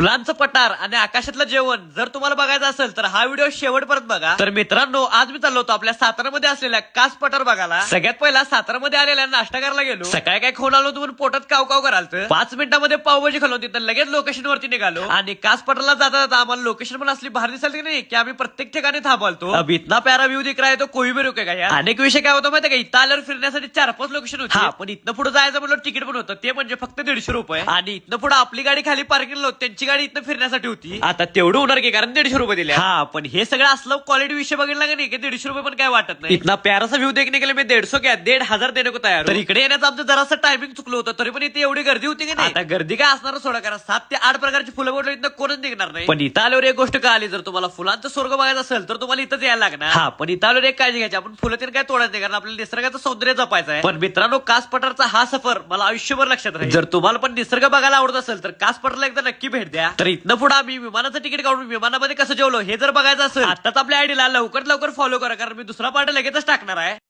फुलांचं पटार आणि आकाशातलं जेवण. जर तुम्हाला बघायचं असेल तर हा व्हिडिओ शेवटपर्यंत बघा. तर मित्रांनो आज मी चाललो होतो आपल्या सातारामध्ये असलेल्या कास पठार बघायला. सगळ्यात पहिला सातारामध्ये आलेल्या नाश्ता करायला गेलो. सकाळी काय खाऊन आलो पण पोटात काव काव करालत. पाच मिनिटामध्ये पावभाजी खालो तिथं लगेच लोकेशन वरती निघालो. आणि कास पठारला जाता जाता आम्हाला लोकेशन पण असली भारी दिसायला की नाही की आम्ही प्रत्येक ठिकाणी थांबवतो अब इतना प्यारा व्ह्यू दिख रहा है तो कोई भी रुकेगा यार. अनेक विषय काय होतं माहिती का? इथं आल्यावर फिरण्यासाठी चार पाच लोकेशन होती. पण इथनं पुढे जायचं म्हणलं तिकीट पण होतं. ते म्हणजे फक्त दीडशे रुपये. आणि इथनं पुढे आपली गाडी खाली पार्किंग होती त्यांची गाडी इथनं फिरण्यासाठी होती. आता तेवढं होणार की कारण दीडशे रुपये दिले हा पण हे सगळं असलं क्वालिटी विषय बघितला का नाही? की दीडशे रुपये पण काय वाटत नाही? इथना प्याराचा व्ह्यू देखने गेले मी दीडशे क्या दीड हजार देणे को तयार तर इकडे येण्याचं आमचं जरासं टायमिंग चुकलं होतं तरी पण इथे एवढी गर्दी होती की नाही? आता गर्दी काय असणार सोडा कारण सात ते आठ प्रकारची फुलं बोललं इथं कोणच निघणार नाही. पण इथं आल्यावर एक गोष्ट कळाली जर तुम्हाला फुलांचं स्वर्ग बघायचं असेल तर तुम्हाला इथंच यायला लागणार. हा पण इथं आल्यावर एक काळजी घ्यायची आपण फुलं तीन काय तोडायचं कारण आपल्याला निसर्गाचं सौंदर्य जपायचं आहे. पण मित्रांनो कास पठारचा हा सफर मला आयुष्यभर लक्षात राहील. जर तुम्हाला पण निसर्ग बघायला आवडत असेल तर कास पठारला एकदा नक्की भेट द्या. तर इथनं पुढे आम्ही विमानाचं तिकीट काढून विमानामध्ये कसं जेवलो हे जर बघायचं असेल आताच आपल्या आयडीला लवकर लवकर फॉलो करा कारण मी दुसरा पार्ट लगेचच टाकणार आहे.